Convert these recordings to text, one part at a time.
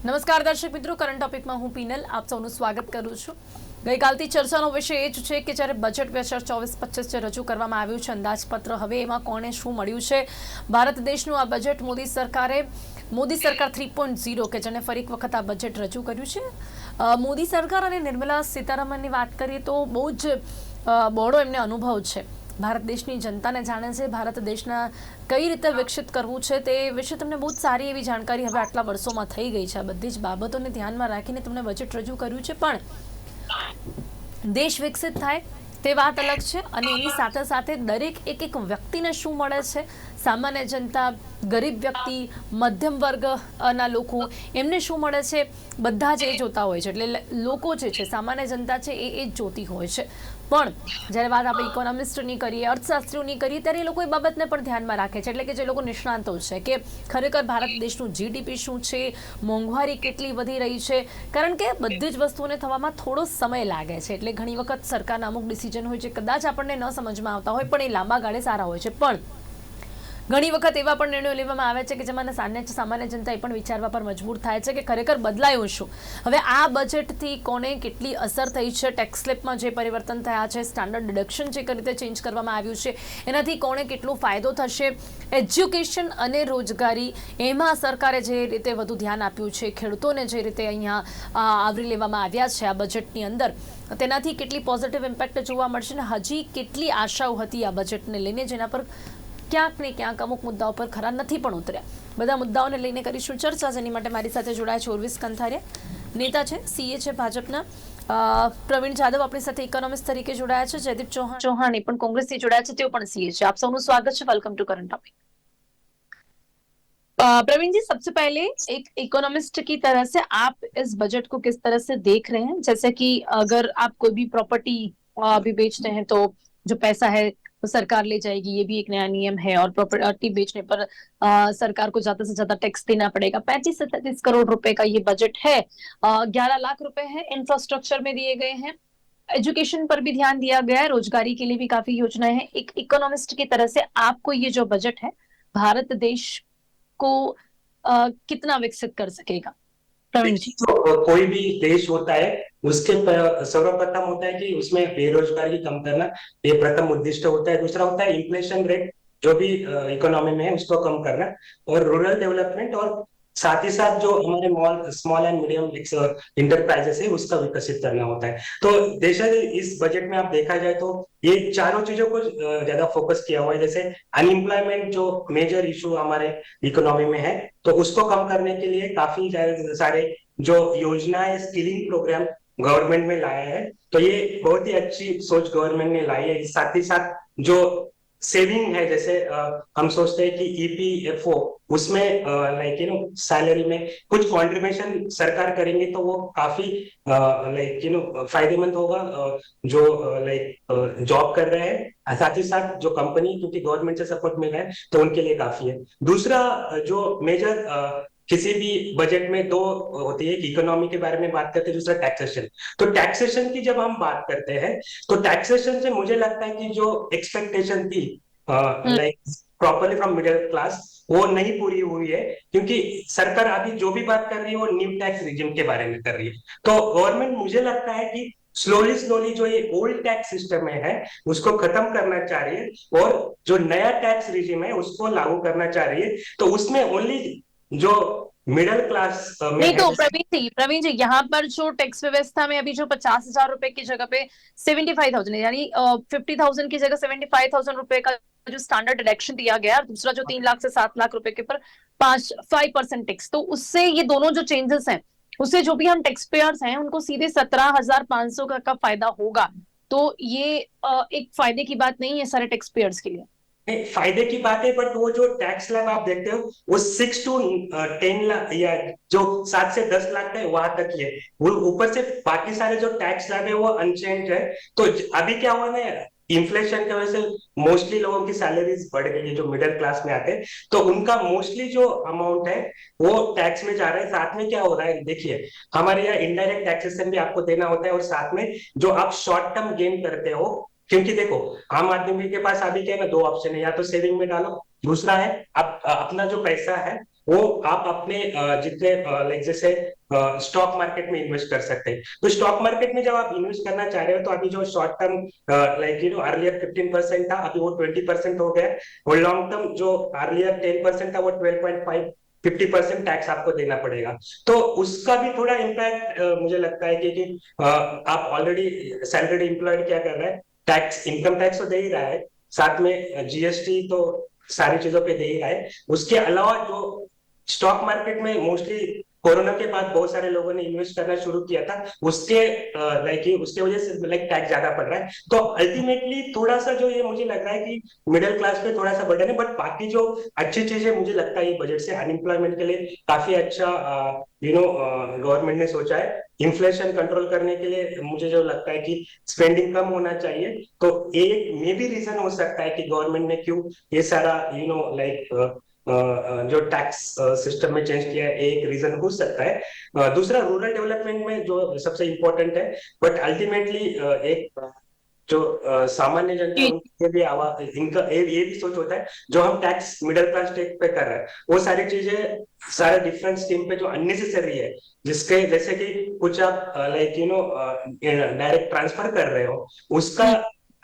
નમસ્કાર દર્શક મિત્રો કરંટ ટોપિકમાં હું પીનલ આપ સૌનું સ્વાગત કરું છું. ગઈકાલથી ચર્ચાનો વિષય એ જ છે કે જ્યારે બજેટ બે હજાર ચોવીસ પચીસ જે રજૂ કરવામાં આવ્યું છે, અંદાજપત્ર હવે એમાં કોણે શું મળ્યું છે? ભારત દેશનું આ બજેટ મોદી સરકારે, મોદી સરકાર થ્રી પોઈન્ટ ઝીરો કે જેને ફરી એક વખત આ બજેટ રજૂ કર્યું છે. મોદી સરકાર અને નિર્મલા સીતારામનની વાત કરીએ તો બહુ જ બહોળો એમને અનુભવ છે. ભારત દેશની જનતાને જાણે છે ભારત દેશના કઈ રીતે વિકસિત કરવું છે તે વિશે તમને બહુ જ સારી એવી જાણકારી હવે આટલા વર્ષોમાં થઈ ગઈ છે. આ બધી જ બાબતોને ધ્યાનમાં રાખીને તમને બજેટ રજૂ કર્યું છે, પણ દેશ વિકસિત થાય તે વાત અલગ છે અને એની સાથે સાથે દરેક એક એક વ્યક્તિને શું મળે છે? સામાન્ય જનતા, ગરીબ વ્યક્તિ, મધ્યમ વર્ગના લોકો, એમને શું મળે છે? બધા જ એ જોતા હોય છે. એટલે લોકો જે છે, સામાન્ય જનતા છે, એ એ જ જોતી હોય છે. પણ જ્યારે વાત આપણે ઇકોનોમિસ્ટની કરીએ, અર્થશાસ્ત્રીઓની કરીએ, ત્યારે એ લોકો એ બાબતને પણ ધ્યાનમાં રાખે છે. એટલે કે જે લોકો નિષ્ણાંતો છે, કે ખરેખર ભારત દેશનું જીડીપી શું છે, મોંઘવારી કેટલી વધી રહી છે? કારણ કે બધી જ વસ્તુઓને થવામાં થોડો સમય લાગે છે. એટલે ઘણી વખત સરકારના અમુક ડિસિઝન હોય છે, કદાચ આપણને ન સમજમાં આવતા હોય, પણ એ લાંબા ગાળે સારા હોય છે. પણ ઘણી વખત એવા પણ નિર્ણયો લેવામાં આવે છે કે જેમાં સામાન્ય સામાન્ય જનતા એ પણ વિચારવા પર મજબૂર થાય છે કે ખરેખર બદલાયું શું? હવે આ બજેટથી કોને કેટલી અસર થઈ છે? ટેક્સ સ્લેબમાં જે પરિવર્તન થયા છે સ્ટાન્ડર્ડ ડિડક્શન જે રીતે ચેન્જ કરવામાં આવ્યું છે, એનાથી કોને કેટલો ફાયદો થશે? એજ્યુકેશન અને રોજગારી, એમાં સરકારે જે રીતે વધુ ધ્યાન આપ્યું છે, ખેડૂતોને જે રીતે અહીંયા આવરી લેવામાં આવ્યા છે આ બજેટની અંદર, તેનાથી કેટલી પોઝિટિવ ઇમ્પેક્ટ જોવા મળશે ને? હજી કેટલી આશાઓ હતી આ બજેટને લઈને? જેના પર ક્યાંક ને ક્યાંક અમુક મુદ્દાઓ પર ખરા નથી પણ ઉતર્યા બધા મુદ્દાઓને લઈને કરીશું ચર્ચા જેની માટે મારી સાથે જોડાયા છે ઉર્વિસ કંથારિયા નેતા છે સીએ છે ભાજપના અ, પ્રવીણ જાદવ આપણી સાથે ઇકોનોમિસ્ટ તરીકે જોડાયા છે જયદીપ ચૌહાણ ચૌહાણ એ પણ કોંગ્રેસથી જોડાયા છે તેઓ પણ સીએ છે આપ સૌનું સ્વાગત છે welcome to current topic Praveen ji सबसे पहले एक इकोनॉमिस्ट की तरह से आप इस बजट को किस तरह से देख रहे हैं जैसे कि अगर आप कोई भी प्रॉपर्टी अभी बेचते हैं तो जो पैसा है वो सरकार ले जाएगी ये भी एक नया नियम है और प्रॉपर्टी बेचने पर अ, सरकार को ज़्यादा से ज़्यादा टैक्स देना पड़ेगा। पैंतीस से तैतीस करोड़ रुपए का ये बजट है। ग्यारह लाख रुपए है इंफ्रास्ट्रक्चर में दिए गए हैं। एजुकेशन पर भी ध्यान दिया गया है। रोजगारी के लिए भी काफ़ी योजनाएँ हैं। एक इकोनॉमिस्ट की तरह से आपको ये जो बजट है भारत देश को अ, कितना विकसित कर सकेगा? तो कोई भी देश होता है उसके सर्वप्रथम होता है कि उसमें बेरोजगारी कम करना ये प्रथम उद्दिष्ट होता है। दूसरा होता है इन्फ्लेशन रेट जो भी इकोनॉमी में है उसको कम करना और रूरल डेवलपमेंट और साथ ही साथ जो हमारे मॉल स्मॉल एंड मीडियम इंटरप्राइजेस है, उसका विकसित करना होता है। तो देश इस बजट में आप देखा जाए तो ये चारों चीज़ों को ज़्यादा फोकस किया हुआ है। जैसे अनएम्प्लॉयमेंट जो मेजर इशू हमारे इकोनॉमी में है तो उसको कम करने के लिए काफ़ी सारे जो योजनाएँ स्किलिंग प्रोग्राम गवर्नमेंट में लाया है। तो ये बहुत ही अच्छी सोच गवर्नमेंट ने लाई है। साथ ही साथ जो सेविंग है, जैसे हम सोचते हैं कि E ईपीएफओ उसमें लाइक यू नो सैलरी में कुछ कंट्रीब्यूशन सरकार करेंगे तो वो काफ़ी लाइक यू नो फ़ायदेमंद होगा जो लाइक जॉब कर रहे हैं। साथ ही साथ जो कंपनी क्योंकि गवर्नमेंट से सपोर्ट मिल रहा है तो उनके लिए काफ़ी है। दूसरा जो मेजर किसी भी बजट में दो होती है इकोनॉमी के बारे में बात करते हैं दूसरा टैक्सेशन तो टैक्सेशन की जब हम बात करते हैं तो टैक्सेशन से मुझे लगता है कि जो एक्सपेक्टेशन थी like properly from middle class वो नहीं पूरी हुई है क्योंकि सरकार अभी जो भी बात कर रही है वो न्यू टैक्स रिजिम के बारे में कर रही है. तो गवर्नमेंट मुझे लगता है कि स्लोली स्लोली जो ये ओल्ड टैक्स सिस्टम में है उसको खत्म करना चाह रही है और जो नया टैक्स रिजिम है उसको लागू करना चाह रही है. तो उसमें ओनली जो मिडिल क्लास नहीं तो प्रवीण जी प्रवीण जी यहाँ पर जो टैक्स व्यवस्था में अभी जो पचास हज़ार रुपए की जगह पे सेवेंटी फाइव थाउज़ेंड यानी फिफ्टी थाउज़ेंड की जगह सेवेंटी फाइव थाउज़ेंड रुपए का जो स्टैंडर्ड डिडक्शन दिया गया और दूसरा जो तीन लाख से सात लाख रुपए के ऊपर पाँच फाइव परसेंट टैक्स तो उससे ये दोनों जो चेंजेस हैं उससे जो भी हम टैक्स पेयर्स हैं उनको सीधे सत्रह हज़ार पाँच सौ का, का फ़ायदा होगा। तो ये एक फ़ायदे की बात नहीं है सारे टैक्स पेयर्स के लिए। फ़ायदे की बात है बट वो जो टैक्स स्लैब आप देखते हो, वो सिक्स टू टेन लाख या जो सात से दस लाख है, वहाँ तक ही है। वो ऊपर से बाकी सारे जो टैक्स स्लैब है, वो अनचेंज है। तो अभी क्या हुआ ना इन्फ्लेशन की वजह से मोस्टली लोगों की सैलरीज बढ़ गई है, जो मिडिल क्लास में आते हैं। तो उनका मोस्टली जो अमाउंट है, वो टैक्स में जा रहा है। साथ में क्या हो रहा है, देखिए, हमारे यहाँ इनडायरेक्ट टैक्सेशन भी आपको देना होता है और साथ में जो आप शॉर्ट टर्म गेन करते हो क्योंकि देखो आम आदमी के पास अभी क्या है ना दो ऑप्शन है या तो सेविंग में डालो दूसरा है आप अपना जो पैसा है वो आप अपने जितने लाइक जैसे स्टॉक मार्केट में इन्वेस्ट कर सकते हैं। तो स्टॉक मार्केट में जब आप इन्वेस्ट करना चाह रहे हो तो अभी जो short term like you know earlier fifteen percent था अभी वो ट्वेंटी परसेंट हो गया और लॉन्ग टर्म जो अर्लियर टेन परसेंट था वो twelve point five fifty percent tax आपको देना पड़ेगा। तो उसका भी थोड़ा इम्पैक्ट मुझे लगता है कि, कि आप ऑलरेडी सैलरीड एम्प्लॉयड क्या कर रहे हैं? टैक्स इनकम टैक्स तो दे ही रहा है साथ में जीएसटी तो सारी चीजों पे दे ही रहा है उसके अलावा जो स्टॉक मार्केट में मोस्टली कोरोना के बाद बहुत सारे लोगों ने इन्वेस्ट करना शुरू किया था। उसके लाइक उसके वजह से लाइक टैक्स ज़्यादा पड़ रहा है। तो अल्टीमेटली थोड़ा सा जो ये मुझे लग रहा है कि मिडिल क्लास पे थोड़ा सा बर्डन है बट बाकी जो अच्छी चीज़ें मुझे लगता है ये बजट से अनएम्प्लॉयमेंट के लिए काफ़ी अच्छा यू नो गवर्नमेंट ने सोचा है। इन्फ्लेशन कंट्रोल करने के लिए मुझे जो लगता है कि स्पेंडिंग कम होना चाहिए। तो एक मे भी रीजन हो सकता है कि गवर्नमेंट ने क्यों ये सारा यू नो लाइक जो टैक्स सिस्टम में चेंज किया है एक रीजन हो सकता है। दूसरा रूरल डेवलपमेंट में जो सबसे इम्पोर्टेंट है बट अल्टीमेटली एक जो सामान्य जनता उनके भी आवाज़ इनका ये ये भी सोच होता है जो हम टैक्स मिडिल क्लास टेक पे कर रहे हैं वो सारी चीज़ें सारे डिफरेंट स्कीम पे जो अननेसेसरी है जिसके जैसे कि कुछ आप like you know direct transfer कर रहे हो उसका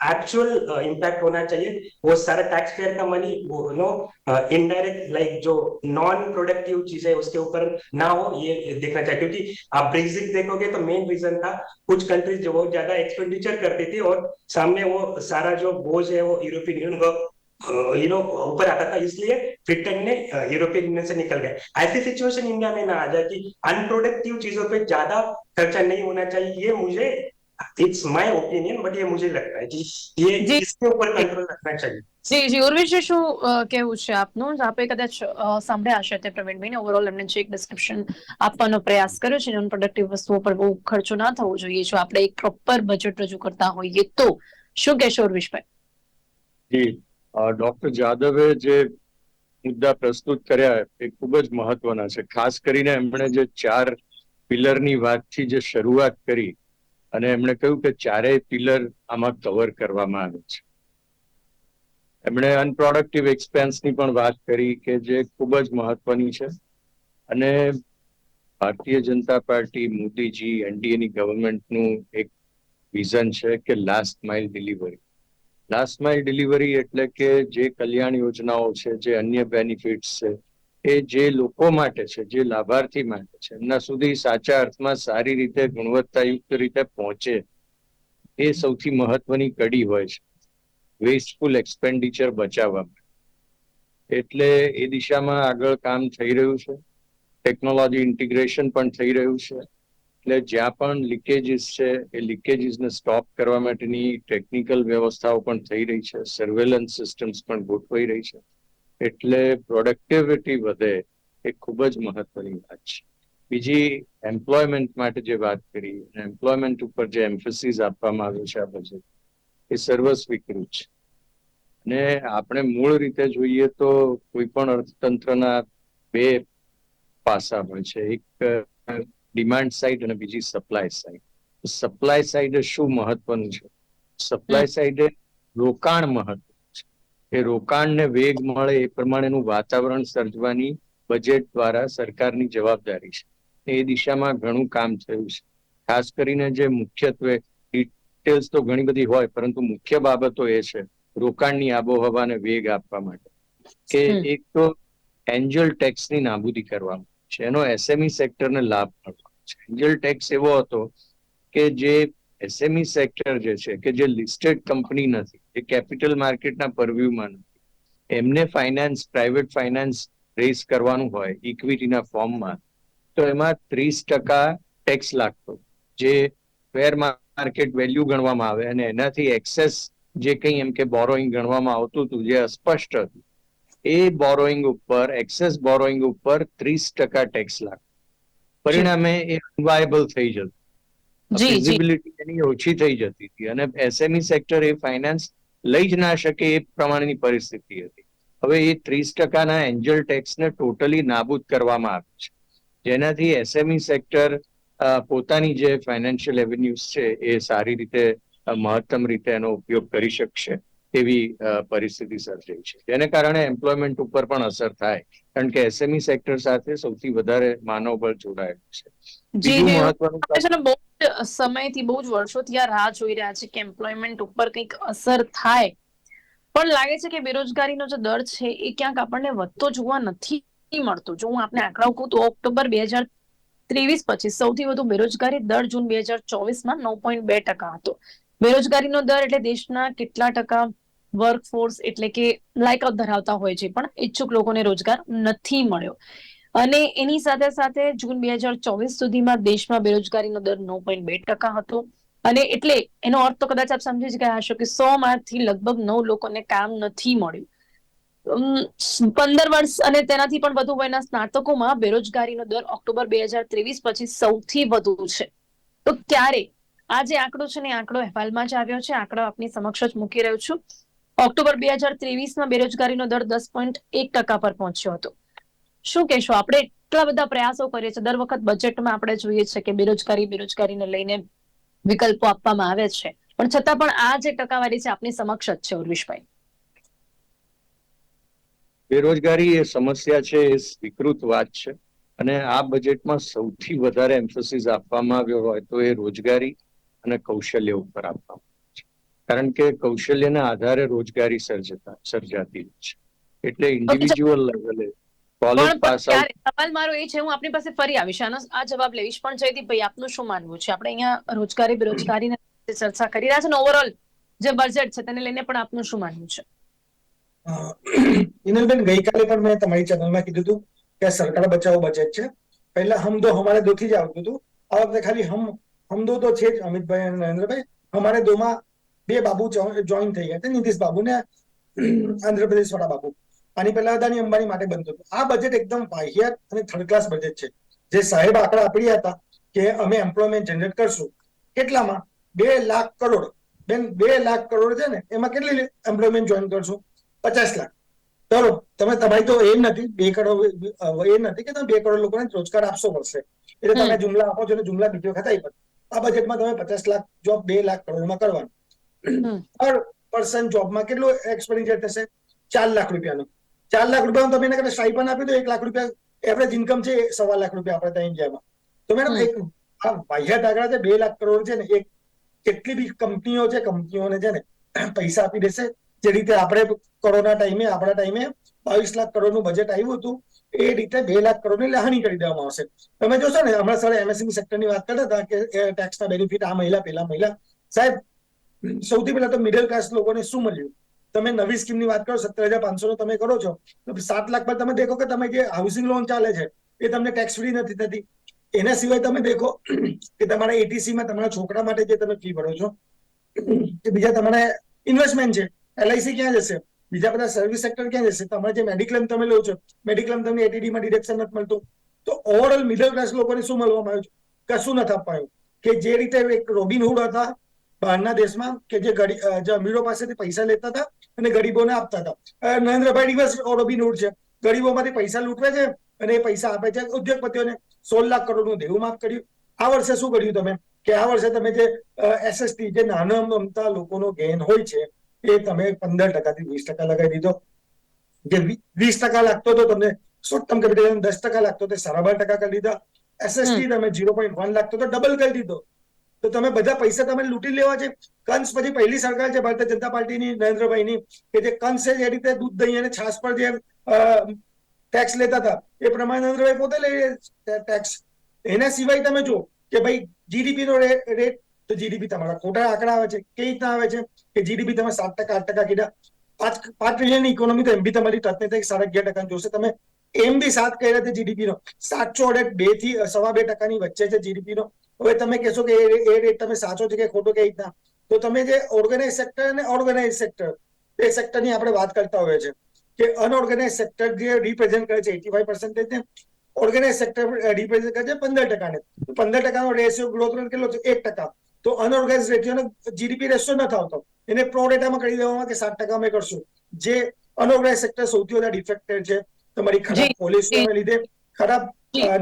एक्चुअल इम्पैक्ट होना चाहिए। वो सारा टैक्स पेयर का मनी वो नो इनडायरेक्ट लाइक जो नॉन प्रोडक्टिव चीज़ें उसके ऊपर ना हो, ये देखना चाहिए। क्योंकि आप ब्रेक्सिट देखोगे तो मेन रीजन था, कुछ कंट्रीज़ जो बहुत ज़्यादा एक्सपेंडिचर करती थी और सामने वो सारा जो बोझ है वो यूरोपियन यूनियन को यू नो ऊपर आता था। इसलिए ब्रिटेन ने यूरोपियन यूनियन से निकल गए। ऐसी सिचुएशन इंडिया में ना आ जाए कि अनप्रोडक्टिव चीज़ों पे ज़्यादा खर्चा नहीं होना चाहिए। ये मुझे इट्स माय ओपिनियन बट ये मुझे लगता है कि ये जी। इसके ऊपर कंट्रोल रखना चाहिए જી જી ઉર્વિશે શું અ, કહેવું છે આપનું આપે કદાચ અ, સાંભળ્યા હશે તે પ્રવીણભાઈને ઓવરઓલ એમને જે એક ડિસ્ક્રિપ્શન આપવાનો પ્રયાસ કર્યો છે નોન પ્રોડક્ટિવ વસ્તુઓ પર બહુ ખર્ચો ના થવો જોઈએ જો આપણે એક પ્રોપર બજેટ રજૂ કરતા હોઈએ તો શું કહેશો ઉર્વિશભાઈ જી ડોક્ટર જાદવે જે મુદ્દા પ્રસ્તુત કર્યા એ ખૂબ જ મહત્વના છે ખાસ કરીને એમણે જે ચાર પિલરની વાતથી જે શરૂઆત કરી અને એમણે કહ્યું કે ચારેય પિલર આમાં કવર કરવામાં આવે છે. એમણે અનપ્રોડક્ટિવ એક્સપેન્સની પણ વાત કરી કે જે ખૂબ જ મહત્વની છે. અને ભારતીય જનતા પાર્ટી મોદીજી, એનડીએની ગવર્મેન્ટનું એક વિઝન છે કે last mile delivery last mile delivery એટલે કે જે કલ્યાણ યોજનાઓ છે, જે અન્ય બેનિફિટ્સ છે એ જે લોકો માટે છે, જે લાભાર્થી માટે છે, એમના સુધી સાચા અર્થમાં સારી રીતે ગુણવત્તાયુક્ત રીતે પહોંચે, એ સૌથી મહત્વની કડી હોય છે. વેસ્ટફુલ એક્સપેન્ડિચર બચાવવા એટલે એ દિશામાં આગળ કામ થઈ રહ્યું છે. ટેકનોલોજી ઇન્ટિગ્રેશન પણ થઈ રહ્યું છે. એટલે જ્યાં પણ લીકેજીસ છે, એ લીકેજીસને સ્ટોપ કરવા માટેની ટેકનિકલ વ્યવસ્થાઓ પણ થઈ રહી છે. સર્વેલન્સ સિસ્ટમ્સ પણ ગોઠવાઈ રહી છે. એટલે પ્રોડક્ટિવિટી વધે એ ખૂબ જ મહત્વની વાત છે. બીજી એમ્પ્લોયમેન્ટ માટે જે વાત કરી એમ્પ્લોયમેન્ટ ઉપર જે એમ્ફસિસ આપવામાં આવ્યો છે આ બજેટ એ સર્વસ્વીકૃત છે. અને આપણે મૂળ રીતે જોઈએ તો કોઈ પણ અર્થતંત્રના બે પાસા હોય છે. એક ડિમાન્ડ સાઈડ અને બીજી સપ્લાય સાઈડ સપ્લાય સાઇડે શું મહત્વનું છે? સપ્લાય સાઈડે રોકાણ મહત્વ એ રોકાણને વેગ મળે એ પ્રમાણેનું વાતાવરણ સર્જવાની બજેટ દ્વારા સરકારની જવાબદારી છે. એ દિશામાં ઘણું કામ થયું છે. ખાસ કરીને જે મુખ્યત્વે ડિટેલ્સ તો ઘણી બધી હોય પરંતુ મુખ્ય બાબતો એ છે રોકાણની આબોહવાને વેગ આપવા માટે. કે એક તો એન્જલ ટેક્સની નાબૂદી કરવામાં છે. એનો એસએમઈ સેક્ટરને લાભ મળવાનો છે. એન્જલ ટેક્સ એવો હતો કે જે એસએમઈ સેક્ટર જે છે, કે જે લિસ્ટેડ કંપની નથી જે કેપિટલ માર્કેટના પરવ્યુમાં નથી. એમને ફાઇનાન્સ પ્રાઇવેટ ફાઇનાન્સ રેઝ કરવાનું હોય ઇક્વિટીના ફોર્મમાં તો એમાં ત્રીસ ટકા ટેક્સ લાગતો. જે ફેર માર્કેટ વેલ્યુ ગણવામાં આવે અને એનાથી એક્સેસ જે કંઈ એમ કે બોરોઈંગ ગણવામાં આવતું હતું, જે અસ્પષ્ટ હતું, એ બોરોઈંગ ઉપર એક્સેસ બોરોઈંગ ઉપર ત્રીસ ટકા ટેક્સ લાગતો. પરિણામે એ અનવાયબલ થઈ જતું. ફિઝિબિલિટી એની ઓછી થઈ જતી હતી અને એસએમઈ સેક્ટર એ ફાઇનાન્સ લઈ જ ના શકે એ પ્રમાણેની પરિસ્થિતિ હતી. હવે એ ત્રીસ ટકાના એન્જલ ટેક્સને ટોટલી નાબૂદ કરવામાં આવે છે. જેનાથી એસએમઈ સેક્ટર પોતાની જે ફાઇનાન્શિયલ એવન્યુઝ છે એ સારી રીતે મહત્તમ રીતે એનો ઉપયોગ કરી શકશે એવી પરિસ્થિતિ સર્જાઈ છે. જેને કારણે એમ્પ્લોયમેન્ટ ઉપર પણ અસર થાય. કારણ કે એસએમઈ સેક્ટર સાથે સૌથી વધારે માનવબળ જોડાયેલું છે. બીજું મહત્વનું આપણે બહુ જ સમયથી બહુ જ વર્ષોથી આ રાહ જોઈ રહ્યા છે કે એમ્પ્લોયમેન્ટ ઉપર કંઈક અસર થાય. પણ લાગે છે કે બેરોજગારીનો જે દર છે એ ક્યાંક આપણને વધતો જોવા નથી મળતો. જો હું આપને આંકડાઓ કહું તો ઓક્ટોબર બે હજાર ત્રેવીસ પછી સૌથી વધુ બેરોજગારી દર જૂન બે હજાર ચોવીસમાં નવ પોઈન્ટ બે ટકા હતો. બેરોજગારીનો દર એટલે દેશના કેટલા ટકા વર્કફોર્સ એટલે કે લાયકાત ધરાવતા હોય છે, પણ ઈચ્છુક લોકોને રોજગાર નથી મળ્યો. અને એની સાથે સાથે જૂન બે હજાર ચોવીસ સુધીમાં દેશમાં બેરોજગારીનો દર નવ પોઈન્ટ બે ટકા હતો. અને એટલે એનો અર્થ તો કદાચ આપ સમજી જ ગયા હશો કે સો માંથી લગભગ નવ લોકોને કામ નથી મળ્યું. પંદર વર્ષ અને તેનાથી પણ વધુ વયના સ્નાતકોમાં બેરોજગારીનો દર ઓક્ટોબર બે હજાર ત્રેવીસ પછી સૌથી વધુ છે. તો ક્યારે? આ જે આંકડો છે ને આંકડો અહેવાલમાં જ આવ્યો છે. આંકડો આપની સમક્ષ જ મૂકી રહ્યો છું. ઓક્ટોબર બે હજાર ત્રેવીસમાં બેરોજગારીનો દર દસ પોઈન્ટ એક ટકા પર પહોંચ્યો હતો. શું કહેશો? આપણે એટલા બધા પ્રયાસો કરીએ છીએ. દર વખત બજેટમાં આપણે જોઈએ છે કે બેરોજગારી, બેરોજગારીને લઈને વિકલ્પો આપવામાં આવે છે. પણ છતાં પણ આ જે ટકાવારી છે આપની સમક્ષ જ છે, ઉર્વિશભાઈ. બેરોજગારી એ સમસ્યા છે, એ સ્વીકૃત વાત છે. અને આ બજેટમાં સૌથી વધારે એમ્ફોસિસ આપવામાં આવ્યો હોય તો એ રોજગારી અને કૌશલ્ય ઉપર આપવામાં કારણ કે કૌશલ્યના આધારે રોજગારી સર્જતા સર્જાતી છે. એટલે ઇન્ડિવિજ્યુઅલ લેવલે કોલેજ પાસ સવાલ મારો એ છે હું આપની પાસે ફરી આવીશ. આનો આ જવાબ લેવીશ. પણ જયદીપભાઈ આપનું શું માનવું છે? આપણે અહીંયા રોજગારી બેરોજગારીને ચર્ચા કરી રહ્યા છે ને ઓવરઓલ જે બજેટ છે તેને લઈને પણ આપનું શું માનવું છે? ઇનલબેન ગઈકાલે પણ મેં તમારી ચેનલમાં કીધું હતું કે સરકાર બચાવો બજેટ છે. પહેલા હમ દો હમારે દો થી જ આવતું હતું. આ વખતે ખાલી હમ હમ દો તો છે જ અમિતભાઈ અને નરેન્દ્રભાઈ. હમારે દોમાં બે બાબુ જોઈન થઈ ગયા નીતિશ બાબુ ને આંધ્રપ્રદેશ વાળા બાબુ. આની પહેલા અદાની અંબાણી માટે બનતું હતું. આ બજેટ એકદમ વાહિયાત અને થર્ડ ક્લાસ બજેટ છે. જે સાહેબ આંકડા આપડ્યા હતા કે અમે એમ્પ્લોયમેન્ટ જનરેટ કરશું. કેટલામાં? બે લાખ કરોડ. બેન બે લાખ કરોડ છે ને એમાં કેટલી એમ્પ્લોયમેન્ટ જોઈન કરશું? પચાસ લાખ. ચલો તમે તમારી તો એમ નથી. બે કરોડ એ નથી કે તમે બે કરોડ લોકોને રોજગાર આપશો પડશે એટલે તમે જુમલા આપો છો અને જુમલા બીજો ખાતા પણ આ બજેટમાં તમે પચાસ લાખ જોબ બે લાખ કરોડમાં કરવાનું. પર પર્સન જોબમાં કેટલું એક્સપેન્ડિચર થશે? ચાર લાખ રૂપિયાનો. ચાર લાખ રૂપિયાનું તમે એના કદાચ સ્ટાઇપન આપી દો એક લાખ રૂપિયા એવરેજ ઇન્કમ છે સવા લાખ રૂપિયા આપણે ત્યાં ઇન્ડિયામાં તો મેડમ. એક આ બાહ્ય આંકડા છે બે લાખ કરોડ છે ને એક કેટલી બી કંપનીઓ છે કંપનીઓને છે ને પૈસા આપી દેશે. જે રીતે આપણે કોરોના ટાઈમે આપણા ટાઈમે બાવીસ લાખ કરોડનું બજેટ આવ્યું હતું એ રીતે બે લાખ કરોડની લહાણી કરી દેવામાં આવશે. તમે જોશો ને હમણાં સર એમએસએમઈ સેક્ટરની વાત કરતા હતા કે ટેક્સના બેનિફિટ આ મહિલા પેલા મહિલા. સાહેબ સૌથી પહેલા તો મિડલ ક્લાસ લોકોને શું મળ્યું? તમે નવી સ્કીમની વાત કરો, સત્તર હજાર પાંચસો તમે કરો છો, તો સાત લાખ પર તમે દેખો કે તમે જે હાઉસિંગ લોન ચાલે છે, એ તમને ટેક્સ ફ્રી નથી થતી. એના સિવાય તમે દેખો કે તમારા એટીસી માં તમારા છોકરા માટે જે તમે ફી ભરો છો કે બીજા તમારા ઇન્વેસ્ટમેન્ટ છે એલઆઈસી ક્યાં જશે? બીજા બધા સર્વિસ સેક્ટર ક્યાં જશે? તમારે જે મેડિક્લેમ તમે લો છો મેડિક્લેમ તમને એટીડી માં ડિડક્શન નથી મળતું. તો ઓવરઓલ મિડલ ક્લાસ લોકોને શું મળવામાં આવ્યું છે? કશું નથી અપાયું. કે જે રીતે એક રોબિનહુડ હતા બહારના દેશમાં કે જે જે અમીરો પાસેથી પૈસા લેતા હતા અને ગરીબોને આપતા હતા. નરેન્દ્રભાઈ રિવર્સ રોબિન હુડ છે. ગરીબોમાંથી પૈસા લૂંટવે છે અને એ પૈસા આપે છે. ઉદ્યોગપતિઓને સોળ લાખ કરોડનું દેવું માફ કર્યું. આ વર્ષે શું કર્યું તમે? કે આ વર્ષે તમે જે એસએસટી જે નાના મમતા લોકોનો ગેન હોય છે એ તમે પંદર ટકાથી વીસ ટકા લગાવી દીધો. જે વીસ ટકા લાગતો હતો તમને શોર્ટ ટર્મ કેપિટલ દસ ટકા લાગતો હતો સાડા બાર ટકા કરી દીધા. એસએસટી તમે ઝીરો પોઈન્ટ વન લાગતો તો ડબલ કરી દીધો. તો તમે બધા પૈસા તમે લૂંટી લેવા છે. કંસ પછી પહેલી સરકાર છે ભારતીય જનતા પાર્ટીની, નરેન્દ્રભાઈની, કે જે કંસ છે જે રીતે દૂધ દહીં અને છાસ પર જે ટેક્સ લેતા હતા. એ પ્રમાણે નરેન્દ્રભાઈ પોતે લઈ ટેક્સ એના સિવાય તમે જો કે ભાઈ જીડીપી નો રેટ તો જીડીપી તમારા ખોટા આંકડા આવે છે. કઈ રીતના આવે છે કે જીડીપી તમે સાત ટકા, આઠ ટકા કીધા. પાંચ પાંચ ટ્રિલિયન ઇકોનોમી તો એમ બી તમારી ટચને થઈ સાડા અગિયાર ટકા જોશે. તમે એમ બી સાત કહી રહ્યા જીડીપી નો. સાતસો અડે બેથી સવા બે ટકાની વચ્ચે છે જીડીપી નો. હવે તમે કહેશો કે એ રેટ તમે સાચો છે કે ખોટો કે રીતના? તો તમે જે ઓર્ગેનાઇઝ સેક્ટર અને ઓર્ગેનાઇઝ સેક્ટર એ સેક્ટરની આપણે વાત કરતા હોઈએ છીએ. કે અનઓર્ગેનાઇઝ સેક્ટર જે રિપ્રેઝેન્ટ કરે છે એટી ફાઈવ પર્સન્ટેજ ને ઓર્ગેનાઇઝ સેક્ટર રિપ્રેઝેન્ટ કરે છે પંદર ટકાને. પંદર ટકાનો રેશિયો ગ્રોથ રેટ કેટલો છે? એક ટકા. તો અનઓર્ગેનાઇઝ રેશિયો જીડીપી રેશિયો નથી આવતો. એને પ્રો ડેટામાં કરી દેવામાં કે સાત ટકા અમે કરશું. જે અનઓર્ગેનાઇઝ સેક્ટર સૌથી વધારે ડિફેક્ટેડ છે તમારી ખરાબ પોલિસીઓના લીધે ખરાબ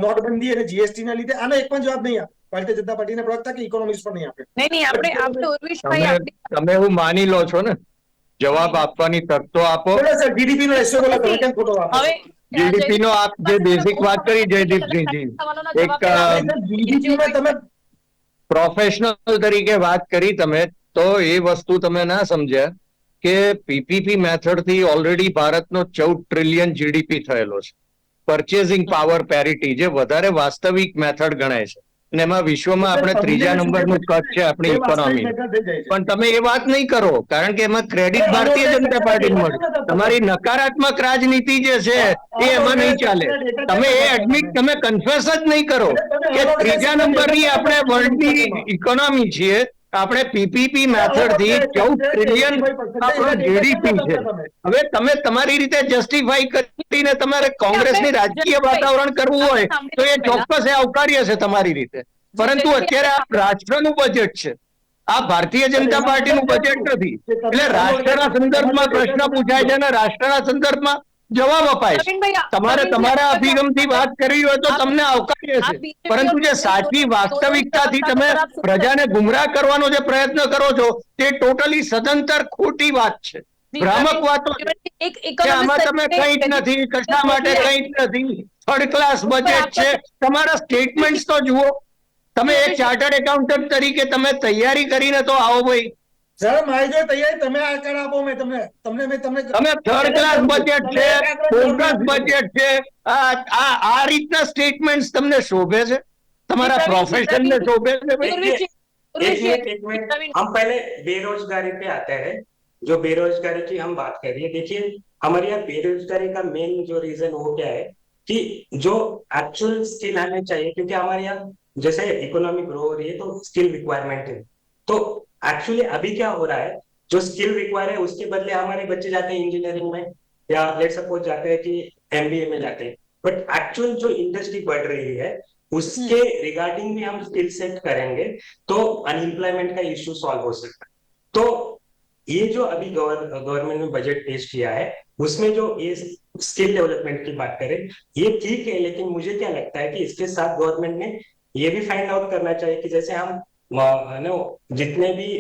નોટબંધી અને જીએસટી ના લીધે આનો એક પણ જવાબ નહીં આપે ભારતીય જનતા પાર્ટીના પ્રવક્તા કે ઇકોનોમિક્સ પણ નહીં આપે? નહીં નહીં આપણે આપણે ઉર્વિશભાઈ તમે એવું માની લો છો ને? જવાબ આપવાની તક તો આપો સર જીડીપી નો રેશિયો બોલો તમે કેમ ખોટો હવે જીડીપી નો આપ જે બેઝિક વાત કરી જયદીપસિંહજી એક, માં તમે પ્રોફેશનલ તરીકે વાત કરી તમે તો એ વસ્તુ તમે ના સમજ્યા કે પીપીપી મેથડથી ઓલરેડી ભારતનો ચૌદ ટ્રિલિયન જીડીપી થયેલો છે. પરચેઝિંગ પાવર પેરિટી જે વધારે વાસ્તવિક મેથડ ગણાય છે. અને એમાં વિશ્વમાં આપણે ત્રીજા નંબરનું કદ છે આપણી ઇકોનોમી. પણ તમે એ વાત નહીં કરો કારણ કે એમાં ક્રેડિટ ભારતીય જનતા પાર્ટીને મળે તમારી નકારાત્મક રાજનીતિ જે છે એ એમાં નહીં ચાલે તમે એ એડમિટ તમે કન્ફેસ જ નહીં કરો કે ત્રીજા નંબરની આપણે વર્લ્ડની ઇકોનોમી છીએ આપણે પીપીપી મેથડથી ચૌદ ટ્રિલિયન આપણો જીડીપી છે હવે તમે તમારી રીતે જસ્ટિફાઈ કરીને તમારે કોંગ્રેસની રાજકીય વાતાવરણ કરવું હોય તો એ ચોક્કસ એ આવકાર્ય છે તમારી રીતે. પરંતુ અત્યારે આ રાષ્ટ્રનું બજેટ છે. આ ભારતીય જનતા પાર્ટીનું બજેટ નથી. એટલે રાષ્ટ્રના સંદર્ભમાં પ્રશ્ન પૂછાય છે અને રાષ્ટ્રના સંદર્ભમાં જવાબ અપાય. તમારે તમારા અભિગમથી વાત કરવી હોય તો તમને આવકાર્ય છે પરંતુ જે સાચી વાસ્તવિકતાથી તમે પ્રજાને ગુમરાહ કરવાનો જે પ્રયત્ન કરો છો તે ટોટલી સદંતર ખોટી વાત છે. ભ્રામક વાતો આમાં તમે કઈ જ નથી કશા માટે કઈ જ નથી. થર્ડ ક્લાસ બજેટ છે. તમારા સ્ટેટમેન્ટ તો જુઓ. તમે એક ચાર્ટર્ડ એકાઉન્ટન્ટ તરીકે તમે તૈયારી કરીને તો આવો ભાઈ. સર મારી જોડે તૈયારી તમે આંકડા આપો મેં તમને તમને મેં તમને તમે થર્ડ ક્લાસ બજેટ છે બોગસ બજેટ છે આ આ આ રીતના સ્ટેટમેન્ટ્સ તમને શોભે છે તમારા પ્રોફેશન ને શોભે છે ભાઈ? ઉર્વિશજી, एक ઉર્વિશજી, मिनट एक मिनट प्रवीण, हम पहले बेरोजगारी पे आते हैं जो बेरोजगारी की हम बात कर रहे हैं देखिए हमारे यहाँ बेरोजगारी का मेन जो रीजन वो क्या है कि जो एक्चुअल स्किल आने चाहिए क्योंकि हमारे यहाँ जैसे इकोनॉमी ग्रो हो रही है तो स्किल रिक्वायरमेंट है तो एक्चुअली अभी क्या हो रहा है? जो स्किल रिक्वायर है उसके बदले हमारे बच्चे जाते हैं इंजीनियरिंग में या लेट सपोज़ जाते हैं कि एमबीए में जाते हैं। बट एक्चुअल जो इंडस्ट्री बढ़ रही है उसके रिगार्डिंग भी हम स्किल सेट करेंगे तो अनएम्प्लॉयमेंट का इश्यू सॉल्व हो सकता है। तो ये जो अभी गवर्नमेंट ने बजट पेश किया है उसमें जो ये स्किल डेवलपमेंट की बात करें ये ठीक है लेकिन मुझे क्या लगता है कि इसके साथ गवर्नमेंट ने ये भी फाइंड आउट करना चाहिए कि जैसे हम नो, जितने भी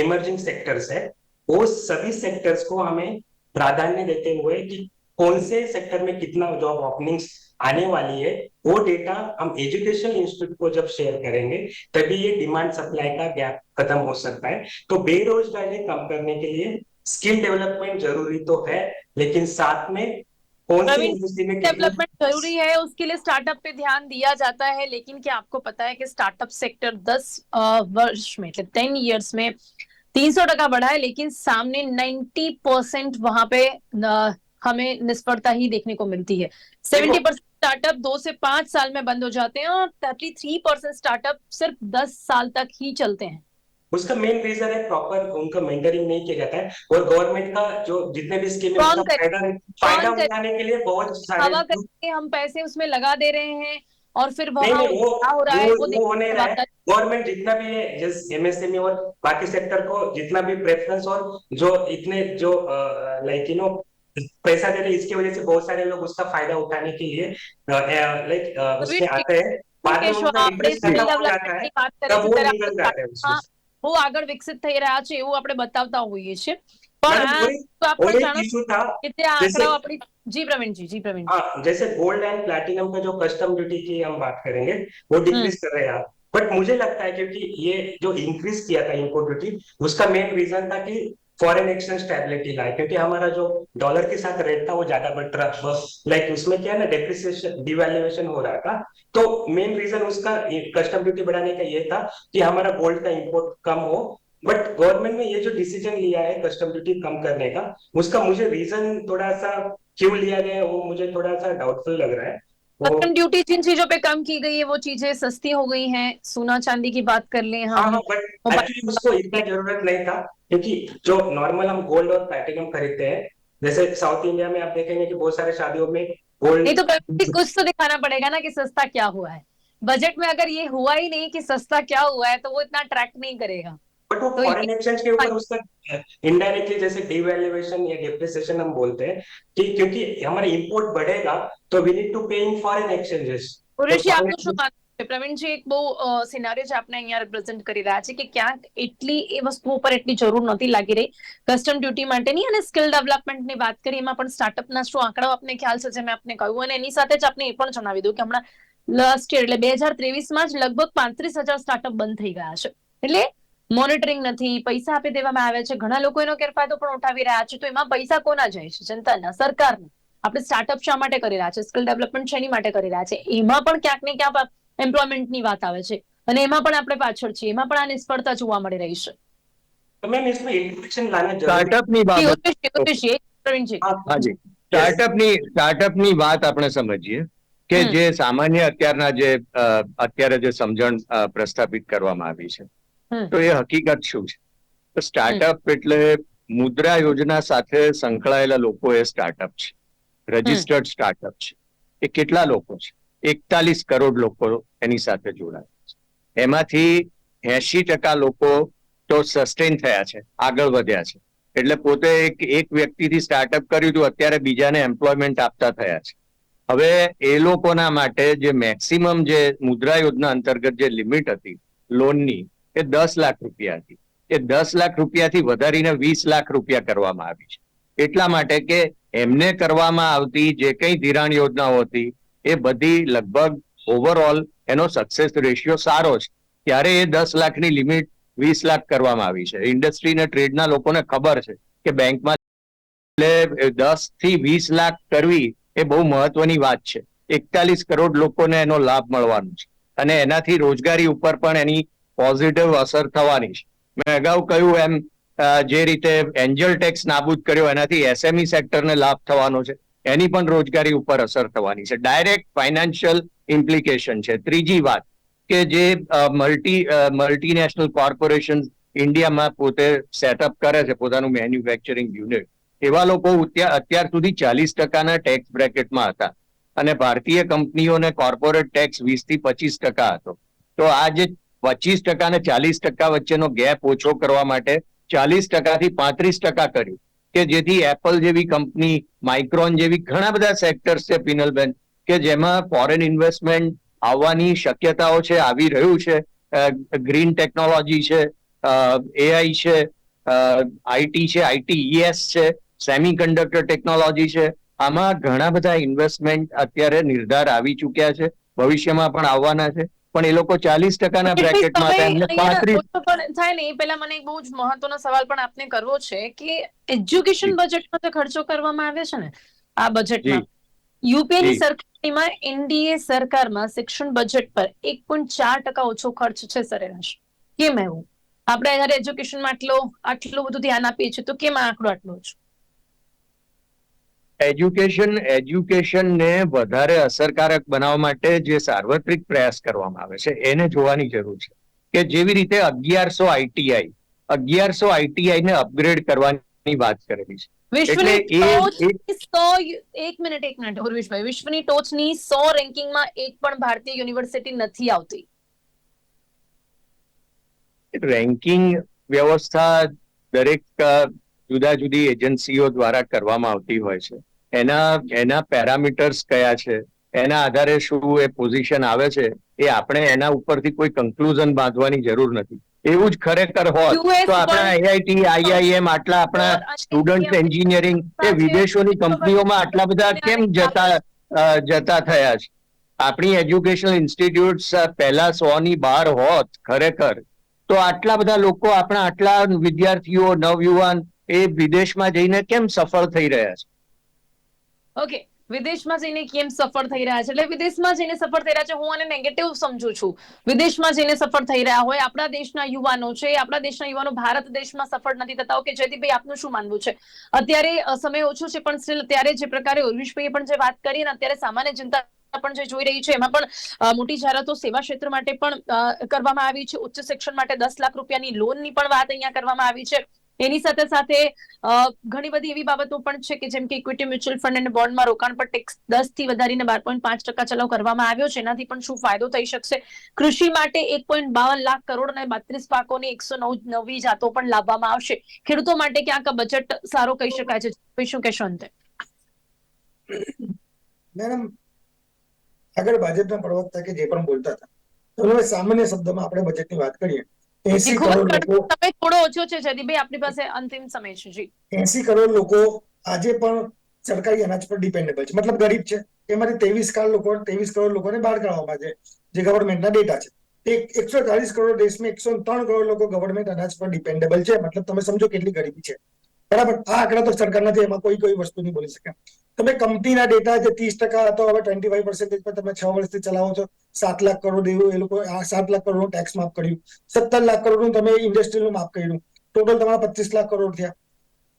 इमर्जिंग सेक्टर्स है, वो सभी सेक्टर्स को हमें प्राधान्य देते हुए कि कौन से सेक्टर में कितना जॉब ओपनिंग्स आने वाली है, वो डेटा हम एजुकेशन इंस्टीट्यूट को जब शेयर करेंगे, तभी ये डिमांड सप्लाई का गैप खत्म हो सकता है। तो बेरोजगारी कम करने के लिए स्किल डेवलपमेंट ज़रूरी तो है, लेकिन साथ में सी डेवलपमेंट ज़रूरी है उसके लिए स्टार्टअप पे ध्यान दिया जाता है लेकिन क्या आपको पता है कि स्टार्टअप सेक्टर दस वर्ष में मतलब टेन इयर्स में 300 टका बढ़ा है लेकिन सामने 90 परसेंट वहाँ पे हमें निष्फलता ही देखने को मिलती है। 70 परसेंट स्टार्टअप दो से पाँच साल में बंद हो जाते हैं और 33 परसेंट स्टार्टअप सिर्फ़ 10 साल तक ही चलते हैं। उसका मेन रीजन है प्रॉपर उनका मेंटरिंग नहीं किया जाता है। और गवर्नमेंट का जो जितने भी स्कीम फ़ायदा फ़ायदा उठाने के लिए बहुत सारे हम पैसे उसमें लगा दे रहे हैं और फिर नहीं, नहीं, वो हो रहा है वो, वो होने रहा है। गवर्नमेंट जितना भी है जिस एमएसएमई और बाकी सेक्टर को जितना भी प्रेफरेंस और जो इतने जो लाइक यू नो पैसा दे रहे इसकी वजह से बहुत सारे लोग उसका फ़ायदा उठाने के लिए लाइक उसमें आते हैं। बात करें બહુ આગળ વિકસિત થઈ રહ્યા છે એવું આપણે બતાવતા હોઈએ છીએ પણ मैडम, આ वही- તો આપણે और एक જાણો इशू था કે તે આ जैसे- આંકડાઓ આપણી જી પ્રવીણજી જી પ્રવીણ हाँ जैसे गोल्ड एंड प्लैटिनम का जो कस्टम ड्यूटी की हम बात करेंगे वो डिक्रीज कर रहे हैं आप बट मुझे लगता है क्योंकि ये जो इंक्रीज किया था इम्पोर्ट ड्यूटी उसका मेन रीजन था कि फॉरेन एक्सचेंज स्टेबिलिटी लाए क्योंकि हमारा जो डॉलर के साथ रेट था वो ज़्यादा बढ़ रहा लाइक उसमें क्या है ना डेप्रिसिएशन डिवैल्यूएशन हो रहा था। तो मेन रीजन उसका कस्टम ड्यूटी बढ़ाने का ये था कि हमारा गोल्ड का इम्पोर्ट कम हो। बट गवर्नमेंट ने ये जो डिसीज़न लिया है कस्टम ड्यूटी कम करने का उसका मुझे रीजन थोड़ा सा क्यों लिया गया है वो मुझे थोड़ा सा डाउटफुल लग रहा है। कस्टम ड्यूटी जिन चीज़ों पे कम की गई है वो चीज़ें सस्ती हो गई हैं। सोना चांदी की बात कर लें हाँ हम हाँ बट एक्चुअली उसको इतना ज़रूरत नहीं था। क्योंकि जो नॉर्मल हम गोल्ड और प्लैटिनम खरीदते हैं जैसे साउथ इंडिया में आप देखेंगे कि बहुत सारे शादियों में गोल्ड नहीं तो कुछ तो दिखाना पड़ेगा ना कि सस्ता क्या हुआ है। बजट में अगर ये हुआ ही नहीं कि सस्ता क्या हुआ है तो वो इतना अट्रैक्ट नहीं करेगा। बट वो तो फॉरेन एक्सचेंज के ऊपर उसका इनडायरेक्टली जैसे डिवैल्यूएशन या डिप्रिसिएशन हम बोलते हैं कि क्योंकि हमारा इंपोर्ट बढ़ेगा तो वी नीड टू पे इन फॉरेन एक्सचेंजेस પ્રવીણજી, એક બહુ સિનારીઓ જે આપણે અહીંયા રિપ્રેઝેન્ટ કરી રહ્યા છે કે ક્યાંક એટલી એ વસ્તુ ઉપર એટલી જરૂર નથી લાગી રહી. કસ્ટમ ડ્યુટી માટેની અને સ્કિલ ડેવલપમેન્ટની વાત કરી, એમાં પણ સ્ટાર્ટઅપના શું આંકડાઓ આપને ખ્યાલ છે, જે મેં આપને કહ્યું. અને એની સાથે જ આપને એ પણ જણાવી દઉં કે હમણાં લાસ્ટ યર એટલે બે હજાર ત્રેવીસમાં જ લગભગ પાંત્રીસ હજાર સ્ટાર્ટઅપ બંધ થઈ ગયા છે. એટલે મોનિટરિંગ નથી, પૈસા આપી દેવામાં આવે છે. ઘણા લોકો એનો ગેરફાયદો પણ ઉઠાવી રહ્યા છે. તો એમાં પૈસા કોના જાય છે? જનતાના, સરકારના. આપણે સ્ટાર્ટઅપ શા માટે કરી રહ્યા છે? સ્કિલ ડેવલપમેન્ટ શેની માટે કરી રહ્યા છે? એમાં પણ ક્યાંક ને ક્યાંક એમ્પ્લોયમેન્ટની વાત આવે છે. અને એમાં પણ આપણે પાછળ છીએ. એમાં પણ આ નિષ્ફળતા જોવા મળી રહી છે. સ્ટાર્ટઅપની સ્ટાર્ટઅપની વાત આપણે સમજીએ કે જે સામાન્ય અત્યારના જે અત્યારે જે સમજણ પ્રસ્થાપિત કરવામાં આવી છે. તો એ હકીકત શું છે? તો સ્ટાર્ટઅપ એટલે મુદ્રા યોજના સાથે સંકળાયેલા લોકો એ સ્ટાર્ટઅપ છે રજિસ્ટર્ડ સ્ટાર્ટઅપ છે. એ કેટલા લોકો છે? એકતાલીસ કરોડ લોકો એની સાથે જોડાયા છે. એમાંથી એસી ટકા લોકો તો સસ્ટેન થયા છે, આગળ વધ્યા છે. એટલે પોતે એક એક વ્યક્તિથી સ્ટાર્ટઅપ કર્યું હતું, અત્યારે બીજાને એમ્પ્લોયમેન્ટ આપતા થયા છે. હવે એ લોકોના માટે જે મેક્સિમમ જે મુદ્રા યોજના અંતર્ગત જે લિમિટ હતી લોનની એ દસ લાખ રૂપિયા હતી. એ દસ લાખ રૂપિયાથી વધારીને વીસ લાખ રૂપિયા કરવામાં આવી છે. એટલા માટે કે એમને કરવામાં આવતી જે કંઈ ધિરાણ યોજનાઓ હતી એ બધી લગભગ ઓવરઓલ એનો સક્સેસ રેશિયો સારો છે ત્યારે એ દસ લાખની લિમિટ વીસ લાખ કરવામાં આવી છે. ઇન્ડસ્ટ્રી ને ટ્રેડના લોકોને ખબર છે કે બેંકમાં એટલે દસથી વીસ લાખ કરવી એ બહુ મહત્વની વાત છે. એકતાલીસ કરોડ લોકોને એનો લાભ મળવાનો છે. અને એનાથી રોજગારી ઉપર પણ એની પોઝિટિવ અસર થવાની છે. મેં અગાઉ કહ્યું એમ જે રીતે એન્જલ ટેક્સ નાબૂદ કર્યો, એનાથી એસએમઈ સેક્ટરને લાભ થવાનો છે. એની પણ રોજગારી ઉપર અસર થવાની છે. ડાયરેક્ટ ફાઇનાન્શિયલ ઇમ્પ્લિકેશન છે. ત્રીજી વાત કે જે મલ્ટી મલ્ટીનેશનલ કોર્પોરેશન ઇન્ડિયામાં પોતે સેટઅપ કરે છે, પોતાનું મેન્યુફેક્ચરિંગ યુનિટ એવા લોકો અત્યાર સુધી ચાલીસ ટકાના ટેક્સ બ્રેકેટમાં હતા અને ભારતીય કંપનીઓને કોર્પોરેટ ટેક્સ વીસથી પચીસ ટકા હતો. તો આ જે પચીસ ટકા અને ચાલીસ ટકા વચ્ચેનો ગેપ ઓછો કરવા માટે ચાલીસ ટકાથી પાંત્રીસ ટકા કર્યું. કે જેથી એપલ જેવી કંપની માઇક્રોન જેવી ઘણા બધા સેક્ટર્સ છે, પિનલબેન, કે જેમાં ફોરેન ઇન્વેસ્ટમેન્ટ આવવાની શક્યતાઓ છે, આવી રહ્યું છે. ગ્રીન ટેકનોલોજી છે એઆઈ છે આઈટી છે આઈટીઈએસ છે સેમી કન્ડક્ટર ટેકનોલોજી છે આમાં ઘણા બધા ઇન્વેસ્ટમેન્ટ અત્યારે નિર્ધાર આવી ચૂક્યા છે. ભવિષ્યમાં પણ આવવાના છે. પણ એ લોકો ચાલીસ ટકાના બ્રેકેટમાં હતા. એમને પાંત્રીસ થાય ને એ પહેલા મને એક બહુ જ મહત્વનો સવાલ પણ આપને કરવો છે કે એજ્યુકેશન બજેટમાં જે ખર્ચો કરવામાં આવે છે ને આ બજેટમાં. યુપીએની સરકારમાં એનડીએ સરકારમાં શિક્ષણ બજેટ પર એક પોઈન્ટ ચાર ટકા ઓછો ખર્ચ છે સરેરાશ કેમ એવું? આપણે એના એજ્યુકેશનમાં આટલો આટલું બધું ધ્યાન આપીએ છીએ તો કેમ આંકડો આટલો ઓછો? એજ્યુકેશન એજ્યુકેશનને વધારે અસરકારક બનાવવા માટે જે સાર્વત્રિક પ્રયાસ કરવામાં આવે છે એને જોવાની જરૂર છે. કે જેવી રીતે અગિયારસો આઈટીઆઈ અગિયારસો આઈટીઆઈ ને અપગ્રેડ કરવાની વાત કરેલી છે. એક મિનિટ એક મિનિટ ઉર્વિશભાઈ. વિશ્વની ટોચની સો રેન્કિંગમાં એક પણ ભારતીય યુનિવર્સિટી નથી આવતી. રેન્કિંગ વ્યવસ્થા દરેક જુદા જુદી એજન્સીઓ દ્વારા કરવામાં આવતી હોય છે. એના એના પેરામીટર્સ કયા છે? એના આધારે શું એ પોઝિશન આવે છે? એ આપણે એના ઉપરથી કોઈ કન્ક્લુઝન બાંધવાની જરૂર નથી. એવું જ ખરેખર હોત તો આપણા પણ- આઈઆઈટી આઈઆઈએમ આટલા આપણા સ્ટુડન્ટ એન્જિનિયરિંગ એ વિદેશોની કંપનીઓમાં આટલા બધા કેમ જતા જતા થયા છે? આપણી એજ્યુકેશનલ ઇન્સ્ટિટ્યૂટ પહેલા સો ની બહાર હોત ખરેખર તો આટલા બધા લોકો આપણા આટલા વિદ્યાર્થીઓ નવયુવાન એ વિદેશમાં જઈને કેમ સફળ થઈ રહ્યા છે? ઓકે વિદેશમાં જઈને કેમ સફળ થઈ રહ્યા છે? એટલે વિદેશમાં જઈને સફળ થઈ રહ્યા છે, હું આને નેગેટિવ સમજુ છું. વિદેશમાં જઈને સફળ થઈ રહ્યા હોય, આપણા દેશના યુવાનો છે, આપણા દેશના યુવાનો ભારત દેશમાં સફળ નથી થતા. ઓકે જયદીપભાઈ આપનું શું માનવું છે? અત્યારે સમય ઓછો છે, પણ સ્ટીલ ત્યારે જે પ્રકારે ઉર્વિશભાઈએ પણ જે વાત કરી અને અત્યારે સામાન્ય જનતા પણ જે જોઈ રહી છે, એમાં પણ મોટી જાહેરાતો સેવા ક્ષેત્ર માટે પણ કરવામાં આવી છે. ઉચ્ચ શિક્ષણ માટે દસ લાખ રૂપિયાની લોનની પણ વાત અહીંયા કરવામાં આવી છે. એની સાથે સાથે ઘણી બધી એવી બાબતો પણ છે કે જેમ કે ઇક્વિટી મ્યુચ્યુઅલ ફંડ અને બોન્ડમાં રોકાણ પર ટેક્સ દસથી વધારીને બાર પોઈન્ટ પાંચ ટકા ચલાવ કરવામાં આવ્યો છે. એનાથી પણ શું ફાયદો થઈ શકશે? કૃષિ માટે એક પોઈન્ટ બાવન લાખ કરોડ અને બત્રીસ પાકોની એકસો નવ નવી જાતો પણ લાવવામાં આવશે. ખેડૂતો માટે ક્યાંક બજેટ સારો કહી શકાય છે. શું કહેશો અંતે? મેડમ, આગળ ભાજપના પ્રવક્તા કે જે પણ બોલતા હતા સામાન્ય શબ્દમાં આપણે બજેટની વાત કરીએ. એસી કરોડ લોકો તમે થોડો ઓછો છે જયદીપભાઈ આપણી પાસે અંતિમ સમય છે જી. એસી કરોડ લોકો આજે પણ સરકારી અનાજ પર ડિપેન્ડેબલ છે. મતલબ ગરીબ છે. એમાંથી ત્રેવીસ કરોડ લોકો ત્રેવીસ કરોડ લોકોને બહાર કાઢવામાં છે જે ગવર્મેન્ટના ડેટા છે. એક એકસો ચાલીસ કરોડ દેશમાં એકસો ત્રણ કરોડ લોકો ગવર્મેન્ટ અનાજ પર ડિપેન્ડેબલ છે. મતલબ તમે સમજો કેટલી ગરીબી છે. બરાબર? આ આંકડા તો સરકારના નથી એમાં કોઈ કોઈ વસ્તુ નહીં બોલી શકે. તમે કંપનીના ડેટા જે ત્રીસ ટકા હતો, હવે ટ્વેન્ટી ફાઈવ પર્સન્ટેજ પર તમે છ વર્ષથી ચલાવો છો, સાત લાખ કરોડ એવું એ લોકો સાત લાખ કરોડનું ટેક્સ માફ કર્યું. સત્તર લાખ કરોડનું તમે ઇન્ડસ્ટ્રીનું માફ કર્યું. ટોટલ તમારા પચીસ લાખ કરોડ થયા.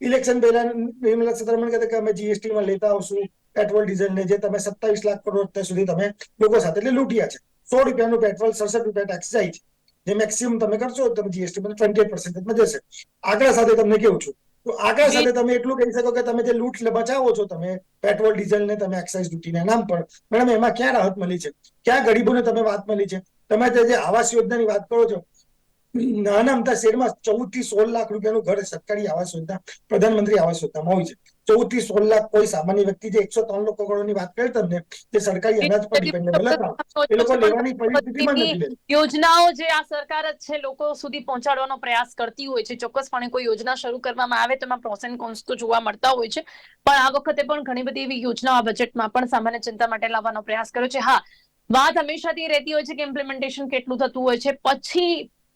ઇલેક્શન પહેલા નિર્મલા સીતારમણ કહેતા કે અમે જીએસટી માં લેતા આવશું પેટ્રોલ ડીઝલ ને, જે તમે સત્તાવીસ લાખ કરોડ અત્યાર સુધી તમે લોકો સાથે, એટલે લૂંટ્યા છે. સો રૂપિયાનું પેટ્રોલ સડસઠ રૂપિયા ટેક્સ જાય છે. જે મેક્સિમમ તમે કરશો, તમે જીએસટી માં ટ્વેન્ટી પર્સન્ટેજમાં જશે. આંકડા સાથે તમને કેવું છું? તો આંકડા સાથે તમે એટલું કહી શકો કે તમે જે લૂંટ બચાવો છો તમે પેટ્રોલ ડીઝલ ને તમે એક્સાઇઝ ડ્યુટીના નામ પર મેડમ એમાં ક્યાં રાહત મળી છે? ક્યાં ગરીબોને તમે વાત મળી છે? તમે જે જે આવાસ યોજનાની વાત કરો છો નાના અમતા શહેરમાં ચૌદથી સોળ લાખ રૂપિયાનું ઘર સરકારી આવાસ યોજના પ્રધાનમંત્રી આવાસ યોજનામાં હોય છે. ચૌદથી સોળ લાખ કોઈ સામાન્ય વ્યક્તિ જે એકસો ત્રણ લોકો કરોડની વાત કરી તમને જે સરકારી અનાજ પર ડિપેન્ડેબલ હતા એ લોકો લેવાની પરિસ્થિતિમાં નથી યોજનાઓ જે આ સરકાર જ છે લોકો સુધી પહોંચાડવાનો પ્રયાસ કરતી હોય છે ચોક્કસપણે કોઈ યોજના શરૂ કરવામાં આવે તો એમાં પ્રોસ એન્ડ કોન્સ તો જોવા મળતા હોય છે પણ આ વખતે પણ ઘણી બધી એવી યોજનાઓ આ બજેટમાં પણ સામાન્ય જનતા માટે લાવવાનો પ્રયાસ કર્યો છે. હા વાત હંમેશાથી રહેતી હોય છે કે ઇમ્પ્લિમેન્ટેશન કેટલું થતું હોય છે પછી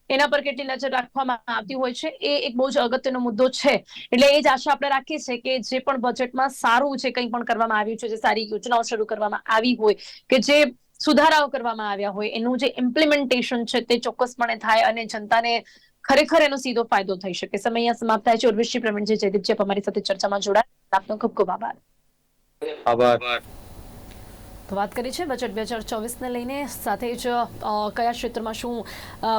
એના પર કેટલી નજર રાખવામાં આવતી હોય છે, એ એક બહુ જ અગત્યનો મુદ્દો છે. એટલે એ જ આશા આપણે રાખીએ છીએ કે જે પણ બજેટમાં સારું છે કંઈ પણ કરવામાં આવ્યું છે, જે સારી યોજનાઓ શરૂ કરવામાં આવી હોય, કે જે સુધારાઓ કરવામાં આવ્યા હોય, એનું જે ઇમ્પ્લિમેન્ટેશન છે તે ચોક્કસપણે થાય અને જનતાને ખરેખર એનો સીધો ફાયદો થઈ શકે. સમય અહીંયા સમાપ્ત થાય છે. ઉર્વિશી પ્રવીણજી, જયદીપજી, આપ અમારી સાથે ચર્ચામાં જોડાયા. આપનો ખૂબ ખૂબ આભાર. આભાર. તો વાત કરી છે બજેટ બે હજાર ચોવીસને લઈને. સાથે જ કયા ક્ષેત્રમાં શું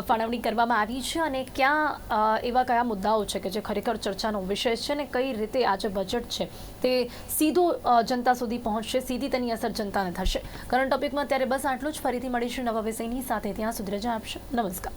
ફાળવણી કરવામાં આવી છે અને ક્યાં એવા કયા મુદ્દાઓ છે કે જે ખરેખર ચર્ચાનો વિષય છે અને કઈ રીતે આ જે બજેટ છે તે સીધું જનતા સુધી પહોંચશે, સીધી તેની અસર જનતાને થશે. કરંટ ટોપિકમાં ત્યારે બસ આટલું જ. ફરીથી મળીશું નવા વિષયની સાથે. ત્યાં સુધી રજા આપશો. નમસ્કાર.